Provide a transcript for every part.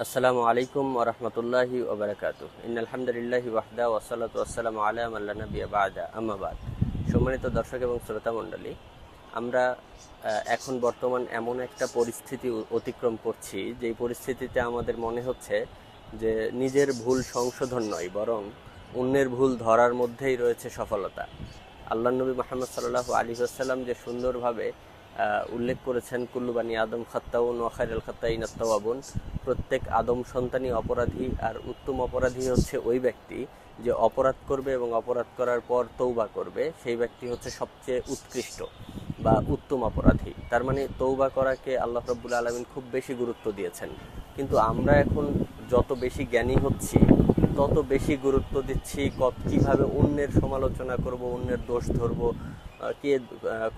আসসালামু আলাইকুম ওরহমতুল্লাহি ওবরাকাত ইন আলহামদুলিল্লাহি ওয়াহদা ওয়াসালাতু ওয়াসসালামু আলা মাল্লা নবিয়া বাদা। আম্মাবাদ সম্মানিত দর্শক এবং শ্রোতা মণ্ডলী, আমরা এখন বর্তমান এমন একটা পরিস্থিতি অতিক্রম করছি, যেই পরিস্থিতিতে আমাদের মনে হচ্ছে যে নিজের ভুল সংশোধন নয়, বরং অন্যের ভুল ধরার মধ্যেই রয়েছে সফলতা। আল্লাহ নবী মোহাম্মদ সাল্লাহ আলী আসাল্লাম যে সুন্দরভাবে উল্লেখ করেছেন, কুল্লুবানী আদম খাত্তাউন ওয়াখার আল খাত্তাইন আত্তাওয়াবুন। প্রত্যেক আদম সন্তানই অপরাধী, আর উত্তম অপরাধী হচ্ছে ওই ব্যক্তি যে অপরাধ করবে এবং অপরাধ করার পর তৌবা করবে। সেই ব্যক্তি হচ্ছে সবচেয়ে উৎকৃষ্ট বা উত্তম অপরাধী। তার মানে তৌবা করাকে আল্লাহ রব্বুল আলমিন খুব বেশি গুরুত্ব দিয়েছেন। কিন্তু আমরা এখন যত বেশি জ্ঞানী হচ্ছি, তত বেশি গুরুত্ব দিচ্ছি কত কীভাবে অন্যের সমালোচনা করব, অন্যের দোষ ধরবো কে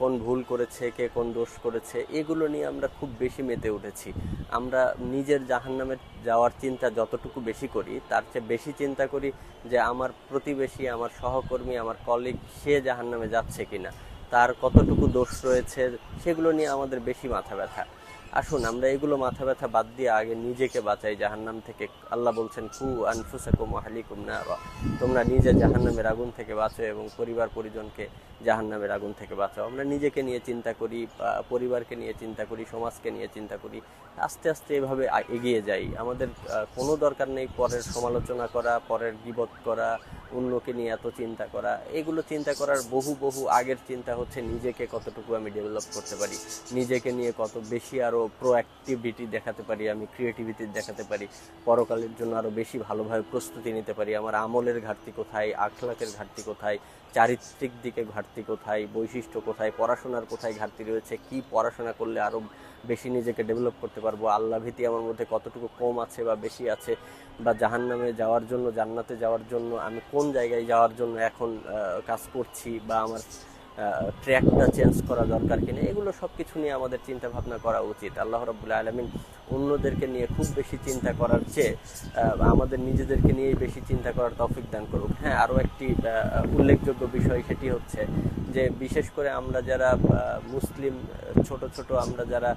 কোন ভুল করেছে, কে কোন দোষ করেছে, এগুলো নিয়ে আমরা খুব বেশি মেতে উঠেছি। আমরা নিজের জাহান্নামে যাওয়ার চিন্তা যতটুকু বেশি করি, তার চেয়ে বেশি চিন্তা করি যে আমার প্রতিবেশী, আমার সহকর্মী, আমার কলিগ সে জাহান্নামে যাচ্ছে কিনা, তার কতটুকু দোষ রয়েছে, সেগুলো নিয়ে আমাদের বেশি মাথা ব্যথা। আসুন, আমরা এগুলো মাথা ব্যথা বাদ দিয়ে আগে নিজেকে বাঁচাই। জাহান্নাম থেকে আল্লাহ বলছেন, কু আনফুসাকুম আহলিকুম নারা। তোমরা নিজে জাহান্নামের আগুন থেকে বাঁচো এবং পরিবার পরিজনকে জাহান্নামের আগুন থেকে বাঁচাও। আমরা নিজেকে নিয়ে চিন্তা করি পরিবারকে নিয়ে চিন্তা করি, সমাজকে নিয়ে চিন্তা করি। আস্তে আস্তে এভাবে এগিয়ে যাই। আমাদের কোনো দরকার নেই পরের সমালোচনা করা, পরের গিবত করা অন্যকে নিয়ে এত চিন্তা করা, এগুলো চিন্তা করার বহু বহু আগের চিন্তা হচ্ছে নিজেকে কতটুকু আমি ডেভেলপ করতে পারি, নিজেকে নিয়ে কত বেশি আরও প্রোঅ্যাক্টিভিটি দেখাতে পারি, আমি ক্রিয়েটিভিটি দেখাতে পারি, পরকালের জন্য আরও বেশি ভালোভাবে প্রস্তুতি নিতে পারি, আমার আমলের ঘাটতি কোথায়, আখলাকের ঘাটতি কোথায়, চারিত্রিক দিকে ঘাটতি কোথায়, বৈশিষ্ট্য কোথায়, পড়াশোনার কোথায় ঘাটতি রয়েছে, কি পড়াশোনা করলে আরও বেশি নিজেকে ডেভেলপ করতে পারব। আল্লাহ ভীতি আমার মধ্যে কতটুকু কম আছে বা বেশি আছে বা জাহান্নামে যাওয়ার জন্য, জান্নাতে যাওয়ার জন্য, আমি কোন জায়গায় যাওয়ার জন্য এখন কাজ করছি বা আমার ট্র্যাকটা চেঞ্জ করা দরকার কিনা, এগুলো সব কিছু নিয়ে আমাদের চিন্তা ভাবনা করা উচিত। আল্লাহ রবুল্লা আলমিন অন্যদেরকে নিয়ে খুব বেশি চিন্তা করার চেয়ে আমাদের নিজেদেরকে নিয়েই বেশি চিন্তা করার তৌফিক দান করুক। হ্যাঁ আরও একটি উল্লেখযোগ্য বিষয় সেটি হচ্ছে যে, বিশেষ করে আমরা যারা মুসলিম, ছোট ছোট আমরা যারা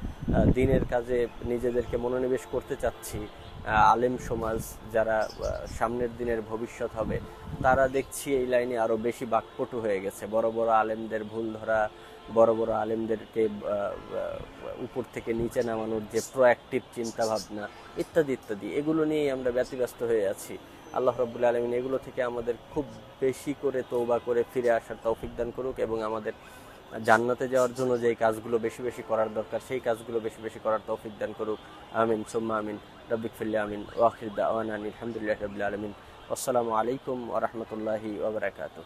দিনের কাজে নিজেদেরকে মনোনিবেশ করতে চাচ্ছি আলেম সমাজ যারা সামনের দিনের ভবিষ্যৎ হবে, তারা দেখছি এই লাইনে আরও বেশি বাকপটু হয়ে গেছে। বড় বড় আলেমদের ভুল ধরা, বড় বড় আলেমদেরকে উপর থেকে নিচে নামানোর যে প্রোঅ্যাক্টিভ চিন্তা ভাবনা ইত্যাদি ইত্যাদি, এগুলো নিয়েই আমরা ব্যতিব্যস্ত হয়ে আছি। আল্লাহ রব্বুল আলমিন এগুলো থেকে আমাদের খুব বেশি করে তৌবা করে ফিরে আসার তৌফিক দান করুক এবং আমাদের জান্নাতে যাওয়ার জন্য যেই কাজগুলো বেশি বেশি করার দরকার, সেই কাজগুলো বেশি বেশি করার তৌফিক দান করুক। আমিন, সুম্মা আমিন রব্বিক ফিল্লা আমিন ওয়াখির দাওয়ান আলহামদুলিল্লাহ রবিল আলমিন। আসসালামু আলাইকুম ওরহমতুল্লাহি ওবরাকাতু